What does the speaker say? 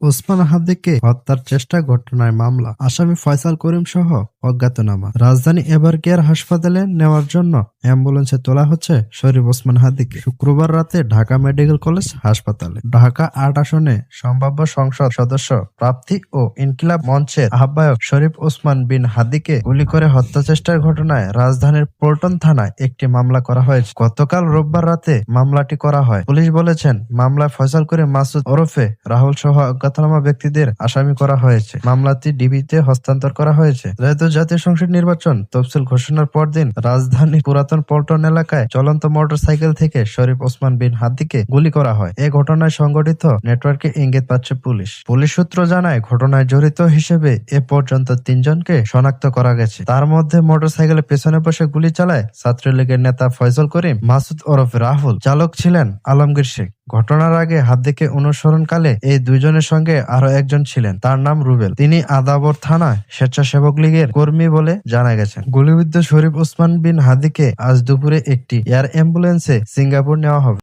ওসমান হাদিকে হত্যার চেষ্টা, ঘটনায় মামলা, আসামি ফয়সাল করিম সহ অজ্ঞাতনামা। রাজধানী এবার কেয়ার হাসপাতালে নেওয়ার জন্য অ্যাম্বুলেন্সে তোলা হচ্ছে শরীফ ওসমান হাদিকে। শুক্রবার রাতে ঢাকা মেডিকেল কলেজ হাসপাতালে। ঢাকা আট আসনে সম্ভাব্য সংসদ সদস্য, প্রার্থী ও ইনকিলাব মঞ্চের আহ্বায়ক শরীফ ওসমান বিন হাদিকে গুলি করে হত্যা চেষ্টার ঘটনায় রাজধানীর পল্টন থানায় একটি মামলা করা হয়েছে। গতকাল রোববার রাতে মামলাটি করা হয়। পুলিশ বলেছেন, মামলায় ফয়সাল করে মাসুদ ওরফে রাহুল সহ অজ্ঞাতনামা ব্যক্তিদের আসামি করা হয়েছে। মামলাটি ডিবিতে হস্তান্তর করা হয়েছে। যেহেতু জাতীয় সংসদ নির্বাচন তফসিল ঘোষণার পরদিন রাজধানী পুরাতন পল্টন এলাকায় চলন্ত মোটরসাইকেল থেকে শরীফ ওসমান বিন হাদিকে গুলি করা হয়। এ ঘটনায় সংগঠিত নেটওয়ার্কে ইঙ্গিত পাচ্ছে পুলিশ। পুলিশ সূত্র জানায়, ঘটনায় জড়িত হিসেবে এ পর্যন্ত তিনজনকে শনাক্ত করা গেছে। তার মধ্যে মোটরসাইকেলের পেছনে বসে গুলি চালায় ছাত্রলীগের নেতা ফয়জল করিম, মাসুদ ওরফ রাহুল, চালক ছিলেন আলমগীর শেখ। ঘটনার আগে হাতদিকে অনুসরণকালে এই দুইজনের সঙ্গে আরও একজন ছিলেন। তার নাম রুবেল। তিনি আদাবর থানায় স্বেচ্ছাসেবক লীগের কর্মী বলে জানা গেছে। গুলিবিদ্ধ শরীফ ওসমান বিন হাদিকে আজ দুপুরে একটি এয়ার অ্যাম্বুলেন্সে সিঙ্গাপুর নেওয়া হবে।